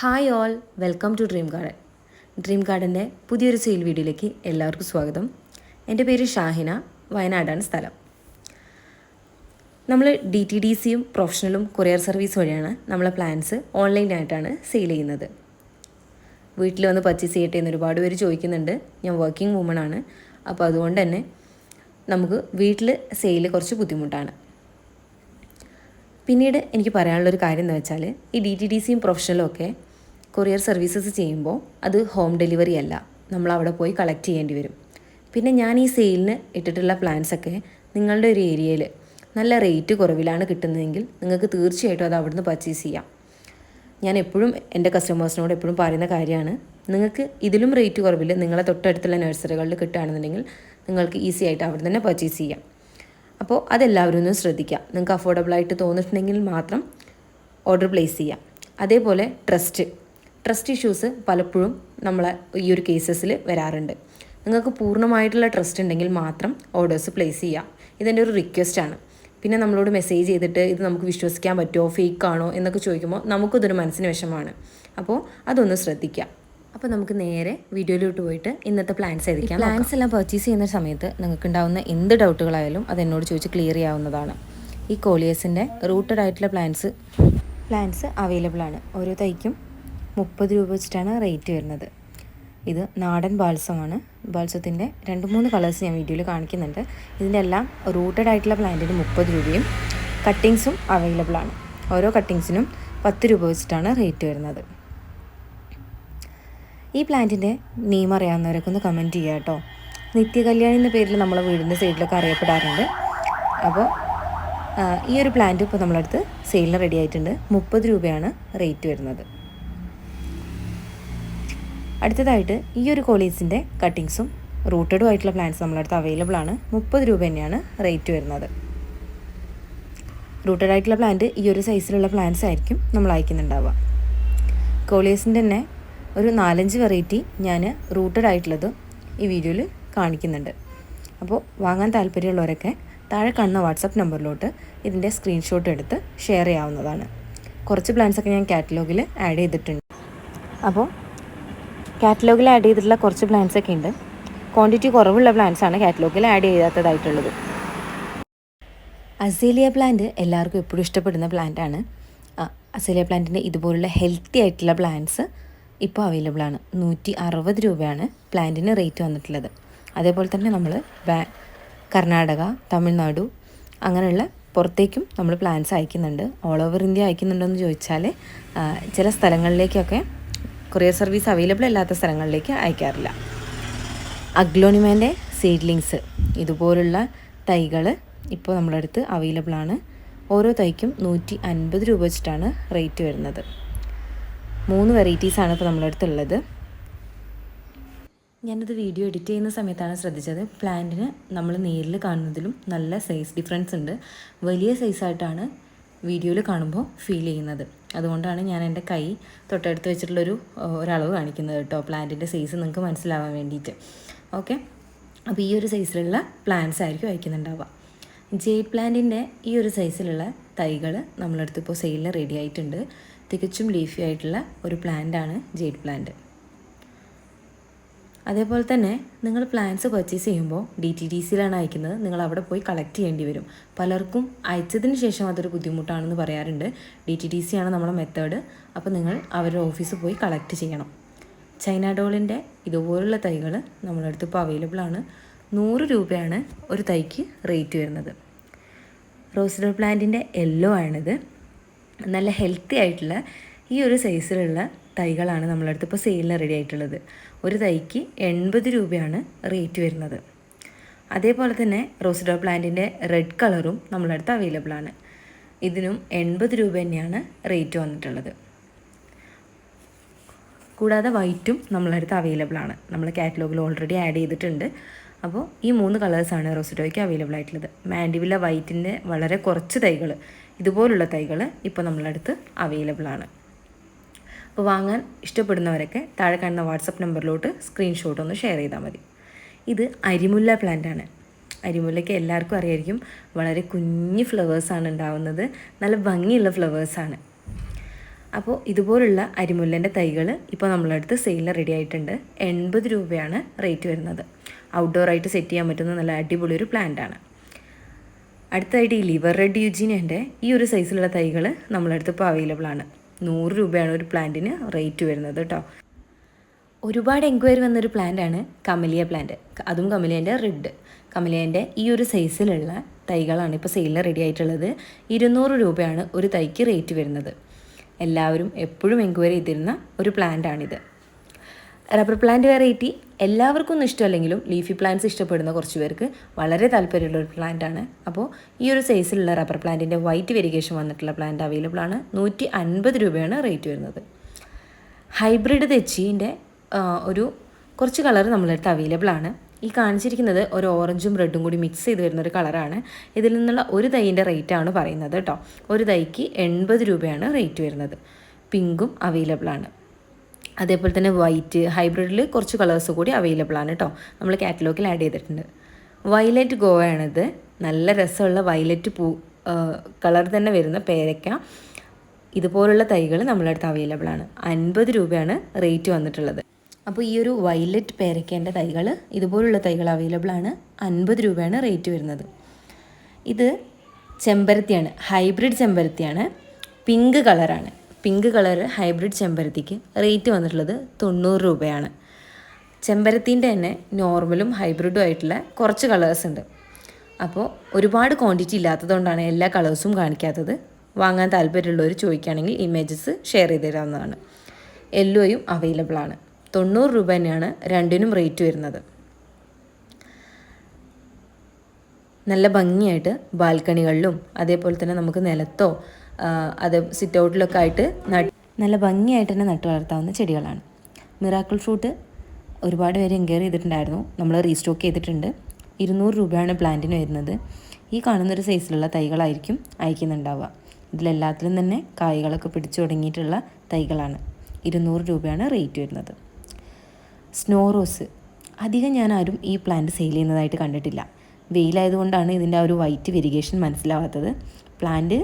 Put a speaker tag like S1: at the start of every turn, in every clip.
S1: Hi all welcome to dream garden dream ഗാർഡന്റെ പുതിയൊരു sale വീഡിയോയിലേക്ക് എല്ലാവർക്കും സ്വാഗതം. എന്റെ പേര് ഷാഹിന വയനാടാണ് സ്ഥലം. നമ്മൾ ഡി ടി ഡി സിയും പ്രൊഫഷണലും കൊറിയർ സർവീസ് വഴിയാണ് നമ്മളെ പ്ലാൻസ് ഓൺലൈനായിട്ടാണ് സെയിൽ ചെയ്യുന്നത്. വീട്ടിൽ വന്ന് പർച്ചേസ് ചെയ്യട്ടെ എന്ന് ഒരുപാട് പേര് ചോദിക്കുന്നുണ്ട്. ഞാൻ വർക്കിംഗ് വുമൺ ആണ്. അപ്പോൾ അതുകൊണ്ട് തന്നെ നമുക്ക് വീട്ടിൽ സെയിൽ കുറച്ച് ബുദ്ധിമുട്ടാണ്. പിന്നീട് എനിക്ക് പറയാനുള്ളൊരു കാര്യം എന്ന് വെച്ചാൽ ഈ ഡി ടി ഡി സിയും പ്രൊഫഷണലും ഒക്കെ കൊറിയർ സർവീസസ് ചെയ്യുമ്പോൾ അത് ഹോം ഡെലിവറി അല്ല. നമ്മൾ അവിടെ പോയി കളക്ട് ചെയ്യേണ്ടി വരും. പിന്നെ ഞാൻ ഈ സെയിലിന് ഇട്ടിട്ടുള്ള പ്ലാൻസ് ഒക്കെ നിങ്ങളുടെ ഒരു ഏരിയയിൽ നല്ല റേറ്റ് കുറവിലാണ് കിട്ടുന്നതെങ്കിൽ നിങ്ങൾക്ക് തീർച്ചയായിട്ടും അത് അവിടുന്ന് പർച്ചേസ് ചെയ്യാം. ഞാൻ എപ്പോഴും എന്റെ കസ്റ്റമേഴ്സിനോട് എപ്പോഴും പറയുന്ന കാര്യമാണ് നിങ്ങൾക്ക് ഇതിലും റേറ്റ് കുറവിൽ നിങ്ങളെ തൊട്ടടുത്തുള്ള നഴ്സറികളിൽ കിട്ടുകയാണെന്നുണ്ടെങ്കിൽ നിങ്ങൾക്ക് ഈസി ആയിട്ട് അവിടെ തന്നെ പർച്ചേസ് ചെയ്യാം. അപ്പോൾ അതെല്ലാവരും ഒന്ന് ശ്രദ്ധിക്കുക. നിങ്ങൾക്ക് അഫോർഡബിളായിട്ട് തോന്നിയിട്ടുണ്ടെങ്കിൽ മാത്രം ഓർഡർ പ്ലേസ് ചെയ്യാം. അതേപോലെ ട്രസ്റ്റ് ട്രസ്റ്റ് ഇഷ്യൂസ് പലപ്പോഴും നമ്മളെ ഈ ഒരു കേസസിൽ വരാറുണ്ട്. നിങ്ങൾക്ക് പൂർണമായിട്ടുള്ള ട്രസ്റ്റ് ഉണ്ടെങ്കിൽ മാത്രം ഓർഡേഴ്സ് പ്ലേസ് ചെയ്യാം. ഇതെന്റെ ഒരു റിക്വസ്റ്റ് ആണ്. പിന്നെ നമ്മളോട് മെസ്സേജ് ചെയ്തിട്ട് ഇത് നമുക്ക് വിശ്വസിക്കാൻ പറ്റുമോ ഫേക്ക് ആണോ എന്നൊക്കെ ചോദിക്കുമ്പോൾ നമുക്കിതൊരു മനസ്സിന് വിഷമമാണ്. അപ്പോൾ അതൊന്ന് ശ്രദ്ധിക്കാം അപ്പോൾ നമുക്ക് നേരെ വീഡിയോയിലോട്ട് പോയിട്ട് ഇന്നത്തെ പ്ലാൻസ് ഏതിരിക്കാം പ്ലാൻസ് എല്ലാം പർച്ചേസ് ചെയ്യുന്ന സമയത്ത് നിങ്ങൾക്ക് ഉണ്ടാകുന്ന എന്ത് ഡൗട്ടുകളായാലും അത് എന്നോട് ചോദിച്ച് ക്ലിയർ ചെയ്യാവുന്നതാണ്. ഈ കോളിയേഴ്സിന്റെ റൂട്ടഡ് ആയിട്ടുള്ള പ്ലാൻസ് പ്ലാൻസ് അവൈലബിൾ ആണ്. ഓരോ തൈക്കും മുപ്പത് രൂപ വെച്ചിട്ടാണ് റേറ്റ് വരുന്നത്. ഇത് നാടൻ ബാൽസമാണ്. ബാൽസത്തിന്റെ രണ്ട് മൂന്ന് കളേഴ്സ് ഞാൻ വീഡിയോയിൽ കാണിക്കുന്നുണ്ട്. ഇതിന്റെ എല്ലാം റൂട്ടഡ് ആയിട്ടുള്ള പ്ലാന്റിന് മുപ്പത് രൂപയും കട്ടിങ്സും അവൈലബിൾ ആണ്. ഓരോ കട്ടിങ്സിനും പത്ത് രൂപ വെച്ചിട്ടാണ് റേറ്റ് വരുന്നത്. ഈ പ്ലാന്റിന്റെ നെയിം അറിയാവുന്നവരൊക്കെ ഒന്ന് കമന്റ് ചെയ്യുക കേട്ടോ. നിത്യകല്യാണി എന്ന പേരിൽ നമ്മളെ വീടിന്റെ സൈഡിലൊക്കെ അറിയപ്പെടാറുണ്ട്. അപ്പോൾ ഈ ഒരു പ്ലാന്റ് ഇപ്പോൾ നമ്മളടുത്ത് സെയിലിന് റെഡി ആയിട്ടുണ്ട്. മുപ്പത് രൂപയാണ് റേറ്റ് വരുന്നത്. അടുത്തതായിട്ട് ഈ ഒരു കോളീസിന്റെ കട്ടിങ്സും റൂട്ടഡും ആയിട്ടുള്ള പ്ലാന്റ്സ് നമ്മളടുത്ത് അവൈലബിൾ ആണ്. മുപ്പത് രൂപ തന്നെയാണ് റേറ്റ് വരുന്നത്. റൂട്ടഡ് ആയിട്ടുള്ള പ്ലാന്റ് ഈ ഒരു സൈസിലുള്ള പ്ലാന്റ്സ് ആയിരിക്കും നമ്മൾ അയക്കുന്നുണ്ടാവുക. കോളിയസിന്റെ തന്നെ ഒരു നാലഞ്ച് വെറൈറ്റി ഞാൻ റൂട്ടഡ് ആയിട്ടുള്ളതും ഈ വീഡിയോയിൽ കാണിക്കുന്നുണ്ട്. അപ്പോൾ വാങ്ങാൻ താല്പര്യമുള്ളവരൊക്കെ താഴെ കാണുന്ന വാട്സപ്പ് നമ്പറിലോട്ട് ഇതിന്റെ സ്ക്രീൻഷോട്ട് എടുത്ത് ഷെയർ ചെയ്യാവുന്നതാണ്. കുറച്ച് പ്ലാൻസൊക്കെ ഞാൻ കാറ്റലോഗിൽ ആഡ് ചെയ്തിട്ടുണ്ട്. അപ്പോൾ കാറ്റലോഗിൽ ആഡ് ചെയ്തിട്ടുള്ള കുറച്ച് പ്ലാൻസ് ഒക്കെ ഉണ്ട്. ക്വാണ്ടിറ്റി കുറവുള്ള പ്ലാൻസ് ആണ് കാറ്റലോഗിൽ ആഡ് ചെയ്യാത്തതായിട്ടുള്ളത്. അസേലിയ പ്ലാന്റ് എല്ലാവർക്കും എപ്പോഴും ഇഷ്ടപ്പെടുന്ന പ്ലാന്റ് ആണ്. അസേലിയ പ്ലാന്റിന്റെ ഇതുപോലുള്ള ഹെൽത്തി ആയിട്ടുള്ള പ്ലാന്റ്സ് ഇപ്പോൾ അവൈലബിൾ ആണ്. നൂറ്റി അറുപത് രൂപയാണ് പ്ലാന്റിന് റേറ്റ് വന്നിട്ടുള്ളത്. അതേപോലെ തന്നെ നമ്മൾ കർണാടക തമിഴ്നാടു അങ്ങനെയുള്ള പുറത്തേക്കും നമ്മൾ പ്ലാൻസ് അയക്കുന്നുണ്ട്. ഓൾ ഓവർ ഇന്ത്യ അയക്കുന്നുണ്ടോ എന്ന് ചോദിച്ചാൽ ചില സ്ഥലങ്ങളിലേക്കൊക്കെ കൊറിയർ സർവീസ് അവൈലബിൾ അല്ലാത്ത സ്ഥലങ്ങളിലേക്ക് അയക്കാറില്ല. അഗ്ലോണിമേന്റെ സീഡ്ലിങ്സ് ഇതുപോലുള്ള തൈകൾ ഇപ്പോൾ നമ്മുടെ അടുത്ത് അവൈലബിൾ ആണ്. ഓരോ തൈക്കും നൂറ്റി അൻപത് രൂപ വെച്ചിട്ടാണ് റേറ്റ് വരുന്നത്. മൂന്ന് വെറൈറ്റീസാണ് ഇപ്പോൾ നമ്മുടെ അടുത്തുള്ളത്. ഞാനത് വീഡിയോ എഡിറ്റ് ചെയ്യുന്ന സമയത്താണ് ശ്രദ്ധിച്ചത്. പ്ലാന്റിന് നമ്മൾ നേരിൽ കാണുന്നതിലും നല്ല സൈസ് ഡിഫറൻസ് ഉണ്ട്. വലിയ സൈസായിട്ടാണ് വീഡിയോയിൽ കാണുമ്പോൾ ഫീൽ ചെയ്യുന്നത്. അതുകൊണ്ടാണ് ഞാൻ എന്റെ കൈ തൊട്ടടുത്ത് വെച്ചിട്ടുള്ളൊരു ഒരളവ് കാണിക്കുന്നത് കേട്ടോ. പ്ലാന്റിന്റെ സൈസ് നിങ്ങൾക്ക് മനസ്സിലാവാൻ വേണ്ടിയിട്ട്. ഓക്കെ അപ്പോൾ ഈ ഒരു സൈസിലുള്ള പ്ലാന്റ്സ് ആയിരിക്കും അയക്കുന്നുണ്ടാവുക ജെയ്ഡ് പ്ലാന്റിന്റെ ഈ ഒരു സൈസിലുള്ള തൈകൾ നമ്മളടുത്ത് ഇപ്പോൾ സെയിലിൽ റെഡി ആയിട്ടുണ്ട്. തികച്ചും ലീഫി ആയിട്ടുള്ള ഒരു പ്ലാന്റാണ് ജെയ്ഡ് പ്ലാന്റ് അതേപോലെ തന്നെ നിങ്ങൾ പ്ലാന്റ്സ് പർച്ചേസ് ചെയ്യുമ്പോൾ ഡി ടി ഡി സിയിലാണ് അയക്കുന്നത്. നിങ്ങൾ അവിടെ പോയി കളക്ട് ചെയ്യേണ്ടി വരും. പലർക്കും അയച്ചതിന് ശേഷം അതൊരു ബുദ്ധിമുട്ടാണെന്ന് പറയാറുണ്ട്. ഡി ടി ഡി സി ആണ് നമ്മുടെ മെത്തേഡ് അപ്പോൾ നിങ്ങൾ അവരുടെ ഓഫീസിൽ പോയി കളക്ട് ചെയ്യണം. ചൈന ഡോളിന്റെ ഇതുപോലുള്ള തൈകൾ നമ്മുടെ അടുത്ത് ഇപ്പോൾ അവൈലബിൾ ആണ്. നൂറ് രൂപയാണ് ഒരു തൈക്ക് റേറ്റ് വരുന്നത്. റോസ്ഡോൾ പ്ലാന്റിന്റെ യെല്ലോ ആണിത്. നല്ല ഹെൽത്തി ആയിട്ടുള്ള ഈ ഒരു സൈസിലുള്ള തൈകളാണ് നമ്മളടുത്ത് ഇപ്പോൾ സെയിലിന് റെഡി ആയിട്ടുള്ളത്. ഒരു തൈക്ക് എൺപത് രൂപയാണ് റേറ്റ് വരുന്നത്. അതേപോലെ തന്നെ റോസിഡോ പ്ലാന്റിന്റെ റെഡ് കളറും നമ്മളടുത്ത് അവൈലബിൾ ആണ്. ഇതിനും എൺപത് രൂപ തന്നെയാണ് റേറ്റ് വന്നിട്ടുള്ളത്. കൂടാതെ വൈറ്റും നമ്മളടുത്ത് അവൈലബിൾ ആണ്. നമ്മൾ കാറ്റലോഗിൽ ഓൾറെഡി ആഡ് ചെയ്തിട്ടുണ്ട്. അപ്പോൾ ഈ മൂന്ന് കളേഴ്സാണ് റോസിഡോയ്ക്ക് അവൈലബിൾ ആയിട്ടുള്ളത്. മാൻഡിവില്ല വൈറ്റിന്റെ വളരെ കുറച്ച് തൈകൾ ഇതുപോലുള്ള തൈകൾ ഇപ്പോൾ നമ്മളടുത്ത് അവൈലബിൾ ആണ്. അപ്പോൾ വാങ്ങാൻ ഇഷ്ടപ്പെടുന്നവരൊക്കെ താഴെ കാണുന്ന വാട്സപ്പ് നമ്പറിലോട്ട് സ്ക്രീൻഷോട്ട് ഒന്ന് ഷെയർ ചെയ്താൽ മതി. ഇത് അരിമുല്ല പ്ലാന്റ് ആണ്. അരിമുല്ലയ്ക്ക് എല്ലാവർക്കും അറിയായിരിക്കും വളരെ കുഞ്ഞ് ഫ്ലവേഴ്സാണ് ഉണ്ടാവുന്നത്. നല്ല ഭംഗിയുള്ള ഫ്ലവേഴ്സാണ് അപ്പോൾ ഇതുപോലുള്ള അരിമുല്ലന്റെ തൈകൾ ഇപ്പോൾ നമ്മളടുത്ത് സെയിലിൽ റെഡി ആയിട്ടുണ്ട്. എൺപത് രൂപയാണ് റേറ്റ് വരുന്നത്. ഔട്ട്ഡോർ ആയിട്ട് സെറ്റ് ചെയ്യാൻ പറ്റുന്ന നല്ല അടിപൊളി ഒരു പ്ലാന്റ് ആണ്. അടുത്തായിട്ട് ഈ ലിവർ റെഡ് യുജിനേന്റെ ഈ ഒരു സൈസിലുള്ള തൈകൾ നമ്മളടുത്ത് ഇപ്പോൾ അവൈലബിൾ ആണ്. നൂറ് രൂപയാണ് ഒരു പ്ലാന്റിന് റേറ്റ് വരുന്നത് കേട്ടോ ഒരുപാട് എൻക്വയറി വന്നൊരു പ്ലാന്റാണ് കമലിയ പ്ലാന്റ് അതും കമലിയന്റെ റെഡ് കമലിയന്റെ ഈ ഒരു സൈസിലുള്ള തൈകളാണ് ഇപ്പോൾ സെയിലിൽ റെഡി ആയിട്ടുള്ളത്. ഇരുന്നൂറ് രൂപയാണ് ഒരു തൈക്ക് റേറ്റ് വരുന്നത്. എല്ലാവരും എപ്പോഴും എൻക്വയറി ചെയ്തിരുന്ന ഒരു പ്ലാന്റാണിത് റബ്ബർ പ്ലാന്റ് വെറൈറ്റി എല്ലാവർക്കും ഒന്നും ഇഷ്ടമല്ലെങ്കിലും ലീഫി പ്ലാന്റ്സ് ഇഷ്ടപ്പെടുന്ന കുറച്ച് പേർക്ക് വളരെ താല്പര്യമുള്ള ഒരു പ്ലാന്റ് ആണ്. അപ്പോൾ ഈ ഒരു സൈസിലുള്ള റബ്ബർ പ്ലാന്റിന്റെ വൈറ്റ് വെരിഗേഷൻ വന്നിട്ടുള്ള പ്ലാന്റ് അവൈലബിൾ ആണ്. നൂറ്റി അൻപത് രൂപയാണ് റേറ്റ് വരുന്നത്. ഹൈബ്രിഡ് തെച്ചീന്റെ ഒരു കുറച്ച് കളർ നമ്മളടുത്ത് അവൈലബിൾ ആണ്. ഈ കാണിച്ചിരിക്കുന്നത് ഒരു ഓറഞ്ചും റെഡും കൂടി മിക്സ് ചെയ്ത് വരുന്ന ഒരു കളറാണ് ഇതിൽ നിന്നുള്ള ഒരു തൈന്റെ റേറ്റാണ് പറയുന്നത് കേട്ടോ. ഒരു തൈക്ക് എൺപത് രൂപയാണ് റേറ്റ് വരുന്നത്. പിങ്കും അവൈലബിൾ ആണ്. അതേപോലെ തന്നെ വൈറ്റ് ഹൈബ്രിഡിൽ കുറച്ച് കളേഴ്സ് കൂടി അവൈലബിൾ ആണ് കേട്ടോ നമ്മൾ കാറ്റലോഗിൽ ആഡ് ചെയ്തിട്ടുണ്ട്. വയലറ്റ് ഗോവയാണിത്. നല്ല രസമുള്ള വയലറ്റ് പൂ കളർ തന്നെ വരുന്ന പേരയ്ക്ക ഇതുപോലുള്ള തൈകൾ നമ്മളെ അടുത്ത് അവൈലബിൾ ആണ്. അൻപത് രൂപയാണ് റേറ്റ് വന്നിട്ടുള്ളത്. അപ്പോൾ ഈ ഒരു വയലറ്റ് പേരയ്ക്കേന്റെ തൈകൾ ഇതുപോലുള്ള തൈകൾ അവൈലബിൾ ആണ്. അൻപത് രൂപയാണ് റേറ്റ് വരുന്നത്. ഇത് ചെമ്പരത്തിയാണ്. ഹൈബ്രിഡ് ചെമ്പരത്തിയാണ്. പിങ്ക് കളറാണ് പിങ്ക് കളർ ഹൈബ്രിഡ് ചെമ്പരത്തിക്ക് റേറ്റ് വന്നിട്ടുള്ളത് തൊണ്ണൂറ് രൂപയാണ്. ചെമ്പരത്തിന്റെ തന്നെ നോർമലും ഹൈബ്രിഡും ആയിട്ടുള്ള കുറച്ച് കളേഴ്സ് ഉണ്ട്. അപ്പോൾ ഒരുപാട് ക്വാണ്ടിറ്റി ഇല്ലാത്തതുകൊണ്ടാണ് എല്ലാ കളേഴ്സും കാണിക്കാത്തത്. വാങ്ങാൻ താല്പര്യമുള്ളവർ ചോദിക്കുകയാണെങ്കിൽ ഇമേജസ് ഷെയർ ചെയ്ത് തരാവുന്നതാണ്. യെല്ലോയും അവൈലബിൾ ആണ്. തൊണ്ണൂറ് രൂപ തന്നെയാണ് രണ്ടിനും റേറ്റ് വരുന്നത്. നല്ല ഭംഗിയായിട്ട് ബാൽക്കണികളിലും അതേപോലെ തന്നെ നമുക്ക് നിലത്തോ അത് സിറ്റ് ഔട്ടിലൊക്കെ ആയിട്ട് നല്ല ഭംഗിയായിട്ട് തന്നെ നട്ടു വളർത്താവുന്ന ചെടികളാണ്. മിറാക്കിൾ ഫ്രൂട്ട് ഒരുപാട് പേര് എൻക്വയറി ചെയ്തിട്ടുണ്ടായിരുന്നു. നമ്മൾ റീസ്റ്റോക്ക് ചെയ്തിട്ടുണ്ട്. ഇരുന്നൂറ് രൂപയാണ് പ്ലാന്റിന് വരുന്നത്. ഈ കാണുന്നൊരു സൈസിലുള്ള തൈകളായിരിക്കും അയക്കുന്നുണ്ടാവുക. ഇതിലെല്ലാത്തിലും തന്നെ കായ്കളൊക്കെ പിടിച്ചു തുടങ്ങിയിട്ടുള്ള തൈകളാണ്. ഇരുന്നൂറ് രൂപയാണ് റേറ്റ് വരുന്നത്. സ്നോ റോസ് അധികം ഞാൻ ആരും ഈ പ്ലാന്റ് സെയിൽ ചെയ്യുന്നതായിട്ട് കണ്ടിട്ടില്ല. വെയിലായതുകൊണ്ടാണ് ഇതിന്റെ ആ ഒരു വൈറ്റ് വെരിഗേഷൻ മനസ്സിലാവാത്തത്. പ്ലാന്റ്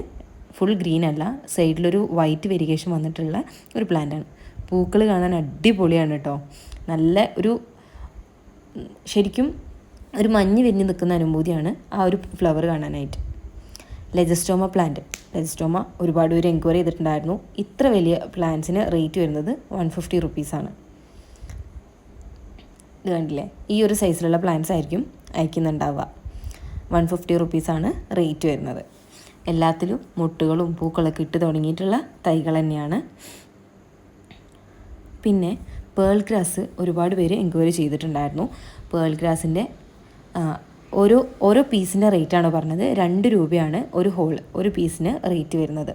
S1: ഫുൾ ഗ്രീൻ അല്ല സൈഡിലൊരു വൈറ്റ് വെരിഗേഷൻ വന്നിട്ടുള്ള ഒരു പ്ലാന്റാണ് പൂക്കൾ കാണാൻ അടിപൊളിയാണ് കേട്ടോ നല്ല ഒരു ശരിക്കും ഒരു മഞ്ഞ് വിരിഞ്ഞ് നിൽക്കുന്ന അനുഭൂതിയാണ് ആ ഒരു ഫ്ലവർ കാണാനായിട്ട്. ലെജസ്റ്റോമ പ്ലാന്റ് ലെജസ്റ്റോമ ഒരുപാട് പേര് എൻക്വയറി ചെയ്തിട്ടുണ്ടായിരുന്നു. ഇത്ര വലിയ പ്ലാന്റ്സിന് റേറ്റ് വരുന്നത് വൺ ഫിഫ്റ്റി റുപ്പീസാണ് ഇത് കണ്ടില്ലേ? ഈ ഒരു സൈസിലുള്ള പ്ലാന്റ്സ് ആയിരിക്കും അയക്കുന്നുണ്ടാവുക. വൺ ഫിഫ്റ്റി റുപ്പീസാണ് റേറ്റ് വരുന്നത്. എല്ലാത്തിലും മുട്ടുകളും പൂക്കളൊക്കെ ഇട്ട് തുടങ്ങിയിട്ടുള്ള തൈകൾ തന്നെയാണ്. പിന്നെ പേൾ ഗ്രാസ് ഒരുപാട് പേര് എൻക്വയറി ചെയ്തിട്ടുണ്ടായിരുന്നു. പേൾ ഗ്രാസിന്റെ ഓരോ ഓരോ പീസിന്റെ റേറ്റാണ് പറഞ്ഞത്. രണ്ട് രൂപയാണ് ഒരു ഹോൾ ഒരു പീസിന് റേറ്റ് വരുന്നത്.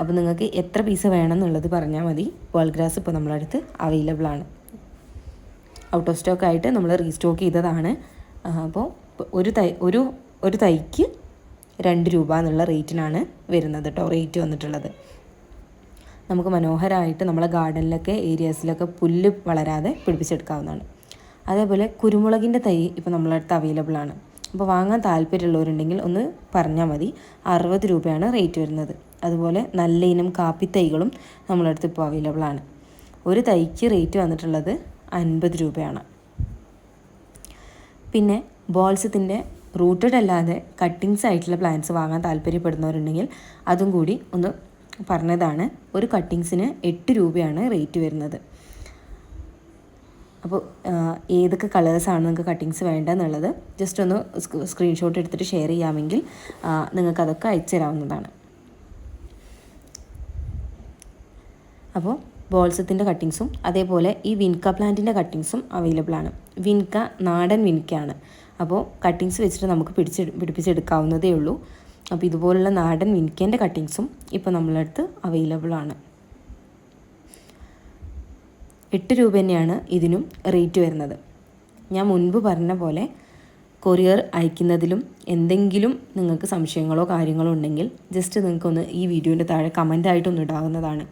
S1: അപ്പോൾ നിങ്ങൾക്ക് എത്ര പീസ് വേണമെന്നുള്ളത് പറഞ്ഞാൽ മതി. പേൾ ഗ്രാസ് ഇപ്പോൾ നമ്മളെ അടുത്ത് അവൈലബിൾ ആണ്. ഔട്ട് ഓഫ് സ്റ്റോക്ക് ആയിട്ട് നമ്മൾ റീസ്റ്റോക്ക് ചെയ്തതാണ്. അപ്പോൾ ഒരു തൈ ഒരു ഒരു തൈക്ക് രണ്ട് രൂപ എന്നുള്ള റേറ്റിനാണ് വരുന്നത് കേട്ടോ റേറ്റ് വന്നിട്ടുള്ളത്. നമുക്ക് മനോഹരമായിട്ട് നമ്മളെ ഗാർഡനിലൊക്കെ ഏരിയാസിലൊക്കെ പുല്ല് വളരാതെ പിടിപ്പിച്ചെടുക്കാവുന്നതാണ്. അതേപോലെ കുരുമുളകിന്റെ തൈ ഇപ്പോൾ നമ്മളെ അടുത്ത് അവൈലബിൾ ആണ്. അപ്പോൾ വാങ്ങാൻ താല്പര്യമുള്ളവരുണ്ടെങ്കിൽ ഒന്ന് പറഞ്ഞാൽ മതി. അറുപത് രൂപയാണ് റേറ്റ് വരുന്നത്. അതുപോലെ നല്ല ഇനം കാപ്പി തൈകളും നമ്മളെ അടുത്ത് ഇപ്പോൾ അവൈലബിൾ ആണ്. ഒരു തൈക്ക് റേറ്റ് വന്നിട്ടുള്ളത് അൻപത് രൂപയാണ്. പിന്നെ ബോൾസത്തിന്റെ റൂട്ടഡ് അല്ലാതെ കട്ടിങ്സ് ആയിട്ടുള്ള പ്ലാന്റ്സ് വാങ്ങാൻ താല്പര്യപ്പെടുന്നവരുണ്ടെങ്കിൽ അതും കൂടി ഒന്ന് പറഞ്ഞതാണ്. ഒരു കട്ടിങ്സിന് എട്ട് രൂപയാണ് റേറ്റ് വരുന്നത്. അപ്പോൾ ഏതൊക്കെ കളേഴ്സാണ് നിങ്ങൾക്ക് കട്ടിങ്സ് വേണ്ടതെന്നുള്ളത് ജസ്റ്റ് ഒന്ന് സ്ക്രീൻഷോട്ട് എടുത്തിട്ട് ഷെയർ ചെയ്യാമെങ്കിൽ നിങ്ങൾക്ക് അതൊക്കെ അയച്ചു തരാവുന്നതാണ് അപ്പോൾ ബോൾസത്തിന്റെ കട്ടിങ്സും അതേപോലെ ഈ വിൻക പ്ലാന്റിന്റെ കട്ടിങ്സും അവൈലബിൾ ആണ്. വിൻക നാടൻ വിൻകയാണ്. അപ്പോൾ കട്ടിങ്സ് വെച്ചിട്ട് നമുക്ക് പിടിച്ച് പിടിപ്പിച്ചെടുക്കാവുന്നതേ ഉള്ളൂ. അപ്പോൾ ഇതുപോലുള്ള നാടൻ വിൻക്കേന്റെ കട്ടിങ്സും ഇപ്പോൾ നമ്മളടുത്ത് അവൈലബിൾ ആണ്. എട്ട് രൂപ തന്നെയാണ് ഇതിനും റേറ്റ് വരുന്നത്. ഞാൻ മുൻപ് പറഞ്ഞ പോലെ കൊറിയർ അയക്കുന്നതിലും എന്തെങ്കിലും നിങ്ങൾക്ക് സംശയങ്ങളോ കാര്യങ്ങളോ ഉണ്ടെങ്കിൽ ജസ്റ്റ് നിങ്ങൾക്കൊന്ന് ഈ വീഡിയോന്റെ താഴെ കമന്റായിട്ടൊന്ന് ഇടാവുന്നതാണ്.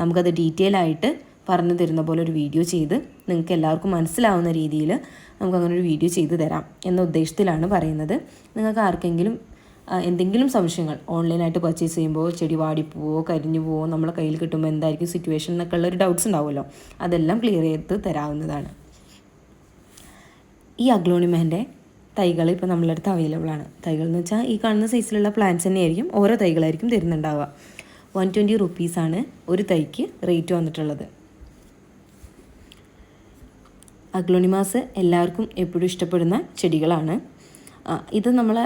S1: നമുക്കത് ഡീറ്റെയിൽ ആയിട്ട് പറഞ്ഞു തരുന്ന പോലെ ഒരു വീഡിയോ ചെയ്ത് നിങ്ങൾക്ക് എല്ലാവർക്കും മനസ്സിലാവുന്ന രീതിയിൽ നമുക്ക് അങ്ങനെ ഒരു വീഡിയോ ചെയ്തു തരാം എന്ന ഉദ്ദേശത്തിലാണ് പറയുന്നത്. നിങ്ങൾക്ക് ആർക്കെങ്കിലും എന്തെങ്കിലും സംശയങ്ങൾ ഓൺലൈനായിട്ട് പർച്ചേസ് ചെയ്യുമ്പോൾ ചെടി വാടിപ്പോവോ കരിഞ്ഞു പോവോ നമ്മളെ കയ്യിൽ കിട്ടുമ്പോൾ എന്തായിരിക്കും സിറ്റുവേഷൻ എന്നൊക്കെ ഉള്ളൊരു ഡൗട്ട്സ് ഉണ്ടാവുമല്ലോ. അതെല്ലാം ക്ലിയർ ചെയ്ത് തരാവുന്നതാണ്. ഈ അഗ്ലോണിമേന്റെ തൈകൾ ഇപ്പോൾ നമ്മളടുത്ത് അവൈലബിൾ ആണ്. തൈകൾ എന്ന് വെച്ചാൽ ഈ കാണുന്ന സൈസിലുള്ള പ്ലാന്റ്സ് തന്നെയായിരിക്കും ഓരോ തൈകളായിരിക്കും തരുന്നുണ്ടാവുക. വൺ ട്വന്റി റുപ്പീസാണ് ഒരു തൈക്ക് റേറ്റ് വന്നിട്ടുള്ളത്. അഗ്ലോണിമാസ് എല്ലാവർക്കും എപ്പോഴും ഇഷ്ടപ്പെടുന്ന ചെടികളാണ്. ഇത് നമ്മൾ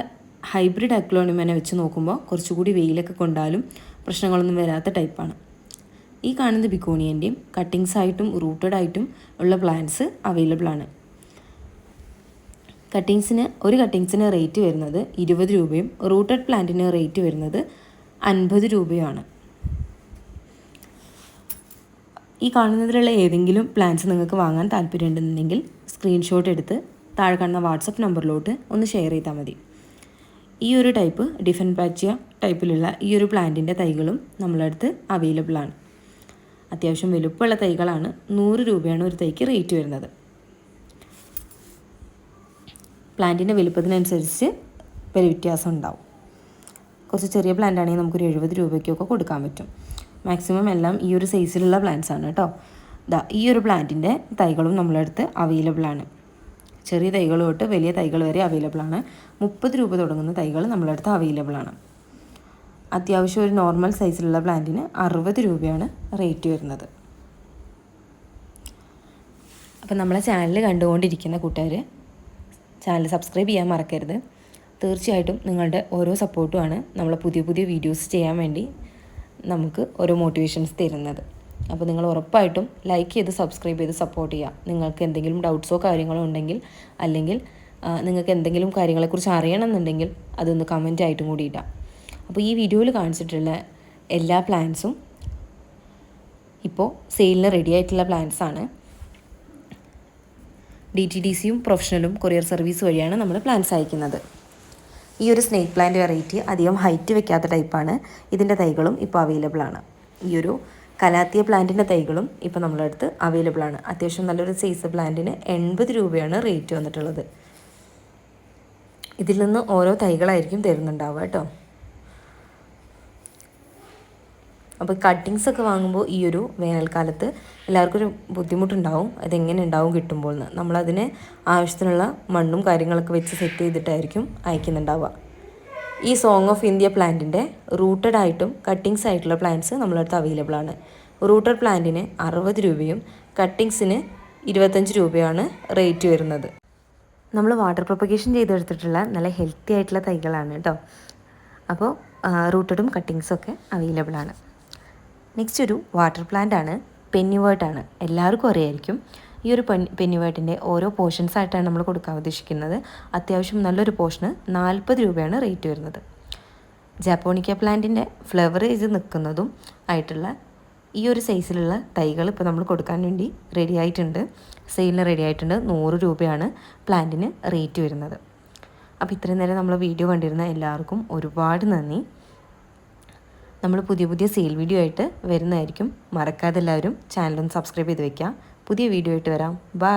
S1: ഹൈബ്രിഡ് അഗ്ലോണിമനെ വെച്ച് നോക്കുമ്പോൾ കുറച്ചുകൂടി വെയിലൊക്കെ കൊണ്ടാലും പ്രശ്നങ്ങളൊന്നും വരാത്ത ടൈപ്പാണ് ഈ കാണുന്ന ബിക്കോണിയന്റെയും കട്ടിങ്സ് ആയിട്ടും റൂട്ടഡ് ആയിട്ടും ഉള്ള പ്ലാന്റ്സ് അവൈലബിൾ ആണ്. കട്ടിങ്സിന് ഒരു കട്ടിങ്സിന് റേറ്റ് വരുന്നത് ഇരുപത് രൂപയും റൂട്ടഡ് പ്ലാന്റിന് റേറ്റ് വരുന്നത് അൻപത് രൂപയുമാണ്. ഈ കാണുന്നതിലുള്ള ഏതെങ്കിലും പ്ലാൻസ് നിങ്ങൾക്ക് വാങ്ങാൻ താല്പര്യമുണ്ടെന്നുണ്ടെങ്കിൽ സ്ക്രീൻഷോട്ട് എടുത്ത് താഴെ കാണുന്ന വാട്സപ്പ് നമ്പറിലോട്ട് ഒന്ന് ഷെയർ ചെയ്താൽ മതി. ഈ ഒരു ടൈപ്പ് ഡിഫൻ പാച്ചിയ ടൈപ്പിലുള്ള ഈ ഒരു പ്ലാന്റിന്റെ തൈകളും നമ്മളടുത്ത് അവൈലബിൾ ആണ്. അത്യാവശ്യം വലുപ്പമുള്ള തൈകളാണ്. നൂറ് രൂപയാണ് ഒരു തൈക്ക് റേറ്റ് വരുന്നത്. പ്ലാന്റിന്റെ വലുപ്പത്തിനനുസരിച്ച് വില വ്യത്യാസം ഉണ്ടാവും. കുറച്ച് ചെറിയ പ്ലാന്റ് ആണെങ്കിൽ നമുക്കൊരു എഴുപത് രൂപയ്ക്കൊക്കെ കൊടുക്കാൻ പറ്റും. മാക്സിമം എല്ലാം ഈ ഒരു സൈസിലുള്ള പ്ലാന്റ്സ് ആണ് കേട്ടോ. ദാ ഈ ഒരു പ്ലാന്റിന്റെ തൈകളും നമ്മളെ അടുത്ത് അവൈലബിൾ ആണ്. ചെറിയ തൈകൾ തൊട്ട് വലിയ തൈകൾ വരെ അവൈലബിൾ ആണ്. മുപ്പത് രൂപ തുടങ്ങുന്ന തൈകൾ നമ്മളെ അടുത്ത് അവൈലബിൾ ആണ്. അത്യാവശ്യം ഒരു നോർമൽ സൈസിലുള്ള പ്ലാന്റിന് അറുപത് രൂപയാണ് റേറ്റ് വരുന്നത്. അപ്പം നമ്മളെ ചാനൽ കണ്ടുകൊണ്ടിരിക്കുന്ന കൂട്ടുകാർ ചാനൽ സബ്സ്ക്രൈബ് ചെയ്യാൻ മറക്കരുത്. തീർച്ചയായിട്ടും നിങ്ങളുടെ ഓരോ സപ്പോർട്ടുമാണ് നമ്മളെ പുതിയ പുതിയ വീഡിയോസ് ചെയ്യാൻ വേണ്ടി നമുക്ക് ഓരോ മോട്ടിവേഷൻസ് തരുന്നത്. അപ്പോൾ നിങ്ങൾ ഉറപ്പായിട്ടും ലൈക്ക് ചെയ്ത് സബ്സ്ക്രൈബ് ചെയ്ത് സപ്പോർട്ട് ചെയ്യുക. നിങ്ങൾക്ക് എന്തെങ്കിലും ഡൗട്ട്സോ കാര്യങ്ങളോ ഉണ്ടെങ്കിൽ അല്ലെങ്കിൽ നിങ്ങൾക്ക് എന്തെങ്കിലും കാര്യങ്ങളെക്കുറിച്ച് അറിയണമെന്നുണ്ടെങ്കിൽ അതൊന്ന് കമന്റ് ആയിട്ടും കൂടി ഇടാം. അപ്പോൾ ഈ വീഡിയോയിൽ കാണിച്ചിട്ടുള്ള എല്ലാ പ്ലാൻസും ഇപ്പോൾ സെയിലിന് റെഡി ആയിട്ടുള്ള പ്ലാൻസ് ആണ്. ഡി ടി ഡി സിയും പ്രൊഫഷണലും കൊറിയർ സർവീസ് വഴിയാണ് നമ്മൾ പ്ലാൻസ് അയക്കുന്നത്. ഈ ഒരു സ്നേക്ക് പ്ലാന്റ് വെറൈറ്റി അധികം ഹൈറ്റ് വെക്കാത്ത ടൈപ്പാണ് ഇതിന്റെ തൈകളും ഇപ്പോൾ അവൈലബിൾ ആണ്. ഈ ഒരു കലാത്തിയ പ്ലാന്റിന്റെ തൈകളും ഇപ്പോൾ നമ്മുടെ അടുത്ത് അവൈലബിൾ ആണ്. അത്യാവശ്യം നല്ലൊരു സൈസ് പ്ലാന്റിന് എൺപത് രൂപയാണ് റേറ്റ് വന്നിട്ടുള്ളത്. ഇതിൽ നിന്ന് ഓരോ തൈകളായിരിക്കും തരുന്നുണ്ടാവുക കേട്ടോ. അപ്പോൾ കട്ടിങ്സ് ഒക്കെ വാങ്ങുമ്പോൾ ഈ ഒരു വേനൽക്കാലത്ത് എല്ലാവർക്കും ഒരു ബുദ്ധിമുട്ടുണ്ടാവും. അതെങ്ങനെ ഉണ്ടാവും കിട്ടുമ്പോൾ എന്ന് നമ്മളതിന് ആവശ്യത്തിനുള്ള മണ്ണും കാര്യങ്ങളൊക്കെ വെച്ച് സെറ്റ് ചെയ്തിട്ടായിരിക്കും അയക്കുന്നുണ്ടാവുക. ഈ സോങ് ഓഫ് ഇന്ത്യ പ്ലാന്റിന്റെ റൂട്ടഡ് ആയിട്ടും കട്ടിങ്സ് ആയിട്ടുള്ള പ്ലാന്റ്സ് നമ്മളടുത്ത് അവൈലബിൾ ആണ്. റൂട്ടഡ് പ്ലാന്റിന് അറുപത് രൂപയും കട്ടിങ്സിന് ഇരുപത്തഞ്ച് രൂപയാണ് റേറ്റ് വരുന്നത്. നമ്മൾ വാട്ടർ പ്രൊപ്പഗേഷൻ ചെയ്തെടുത്തിട്ടുള്ള നല്ല ഹെൽത്തി ആയിട്ടുള്ള തൈകളാണ് കേട്ടോ. അപ്പോൾ റൂട്ടഡും കട്ടിങ്സും ഒക്കെ അവൈലബിൾ ആണ്. നെക്സ്റ്റ് ഒരു വാട്ടർ പ്ലാന്റ് ആണ്. പെന്നിവേർട്ടാണ് എല്ലാവർക്കും അറിയായിരിക്കും. ഈ ഒരു പെൻ പെന്നിവേർട്ടിന്റെ ഓരോ പോർഷൻസ് ആയിട്ടാണ് നമ്മൾ കൊടുക്കാൻ ഉദ്ദേശിക്കുന്നത്. അത്യാവശ്യം നല്ലൊരു പോർഷന് നാൽപ്പത് രൂപയാണ് റേറ്റ് വരുന്നത്. ജാപ്പോണിക്ക പ്ലാന്റിന്റെ ഫ്ലവർ ഇത് നിൽക്കുന്നതും ആയിട്ടുള്ള ഈ ഒരു സൈസിലുള്ള തൈകൾ ഇപ്പോൾ നമ്മൾ കൊടുക്കാൻ വേണ്ടി റെഡി ആയിട്ടുണ്ട്. സെയിലിന് റെഡി ആയിട്ടുണ്ട്. നൂറ് രൂപയാണ് പ്ലാന്റിന് റേറ്റ് വരുന്നത്. അപ്പോൾ ഇത്രയും നേരം നമ്മൾ വീഡിയോ കണ്ടിരുന്ന എല്ലാവർക്കും ഒരുപാട് നന്ദി. നമ്മൾ പുതിയ പുതിയ സെയിൽ വീഡിയോ ആയിട്ട് വരുന്നതായിരിക്കും. മറക്കാതെ എല്ലാവരും ചാനലൊന്ന് സബ്സ്ക്രൈബ് ചെയ്ത് വെക്കുക പുതിയ വീഡിയോ ആയിട്ട് വരാം. ബൈ